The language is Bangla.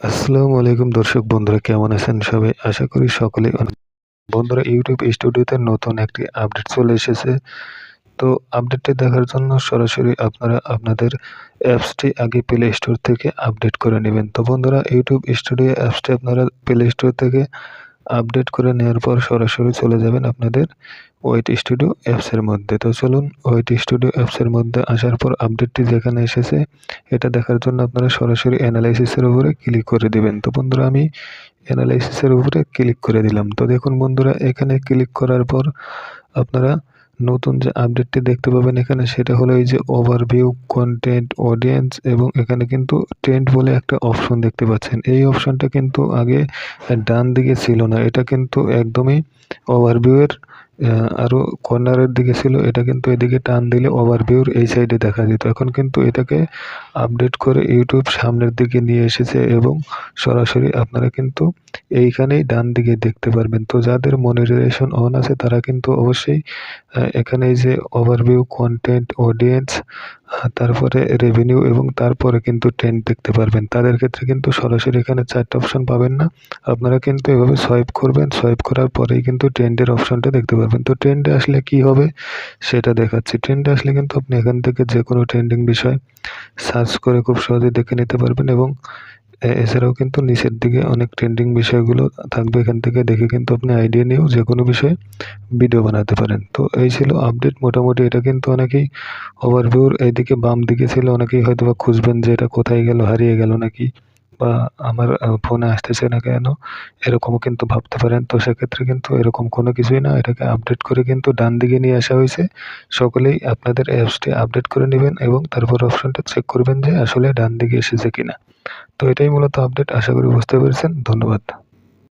আসসালামু আলাইকুম দর্শক বন্ধুরা, কেমন আছেন সবাই? আশা করি সকলে বন্ধুরা ইউটিউব স্টুডিওতে নতুন একটি আপডেট চলে এসেছে। তো আপডেটটি দেখার জন্য সরাসরি আপনারা আপনাদের অ্যাপসটি আগে প্লে স্টোর থেকে আপডেট করে নেবেন। তো বন্ধুরা ইউটিউব স্টুডিও অ্যাপসটি আপনারা প্লে স্টোর থেকে আপডেট করে নেওয়ার পর সরাসরি চলে যাবেন আপনাদের ওয়েট স্টুডিও অ্যাপসের মধ্যে। তো চলুন, ওয়েট স্টুডিও অ্যাপসের মধ্যে আসার পর আপডেটটি যেখানে এসেছে, এটা দেখার জন্য আপনারা সরাসরি অ্যানালাইসিসের উপরে ক্লিক করে দিবেন। তো বন্ধুরা, আমি অ্যানালাইসিসের উপরে ক্লিক করে দিলাম। তো দেখুন বন্ধুরা, এখানে ক্লিক করার পর আপনারা নতুন যে আপডেটটি দেখতে পাবেন এখানে সেটা হলো এই যে ওভারভিউ কন্টেন্ট অডিয়েন্স এবং এখানে কিন্তু ট্রেন্ড বলে একটা অপশন দেখতে পাচ্ছেন। এই অপশনটা কিন্তু আগে ডান দিকে ছিল না। এটা কিন্তু একদমই ওভারভিউয়ের আরও কর্নারের দিকে ছিল, এটা কিন্তু এদিকে টান দিলে ওভারভিউর এই সাইডে দেখা যেত। এখন কিন্তু এটাকে আপডেট করে ইউটিউব সামনের দিকে নিয়ে এসেছে এবং সরাসরি আপনারা কিন্তু এইখানেই ডান দিকে দেখতে পারবেন। তো যাদের মনিটাইজেশন অন আছে, তারা কিন্তু অবশ্যই এখানে যে ওভারভিউ কন্টেন্ট অডিয়েন্স তারপরে রেভিনিউ এবং তারপরে কিন্তু ট্রেন্ড দেখতে পারবেন। তাদের ক্ষেত্রে কিন্তু সরাসরি এখানে চারটে অপশন পাবেন না। আপনারা কিন্তু এভাবে সোয়াইপ করবেন। সোয়াইপ করার পরেই কিন্তু ট্রেন্ডের অপশনটা দেখতে পারবেন। তো ট্রেন্ডে আসলে কি হবে সেটা দেখাচ্ছি। ট্রেন্ডে আসলে কিন্তু আপনি এখান থেকে যে কোনো ট্রেন্ডিং বিষয় সার্চ করে খুব সহজে দেখে নিতে পারবেন এবং এছাড়াও কিন্তু নিচের দিকে অনেক ট্রেন্ডিং বিষয়গুলো থাকবে এখান থেকে দেখে কিন্তু আপনি আইডিয়া নিয়েও যে কোনো বিষয়ে ভিডিও বানাতে পারেন। তো এই ছিল আপডেট মোটামুটি এটা কিন্তু অনেকেই ওভারভিউর এইদিকে বাম দিকে ছিল, অনেকেই হয়তো বা খুঁজবেন যে এটা কোথায় গেল, হারিয়ে গেল নাকি। বা আমার ফোনে আসতেছে না কেন, এরকমও কিন্তু ভাবতে পারেন। তো সেক্ষেত্রে কিন্তু এরকম কোনো কিছুই না, এটাকে আপডেট করে কিন্তু ডান দিকে নিয়ে আসা হয়েছে। সকলেই আপনাদের অ্যাপসটি আপডেট করে নেবেন এবং তারপর অপশনটা চেক করবেন যে আসলে ডান দিকে এসেছে কিনা। তো এটাই মূলত আপডেট আশা করি বুঝতে পেরেছেন। ধন্যবাদ।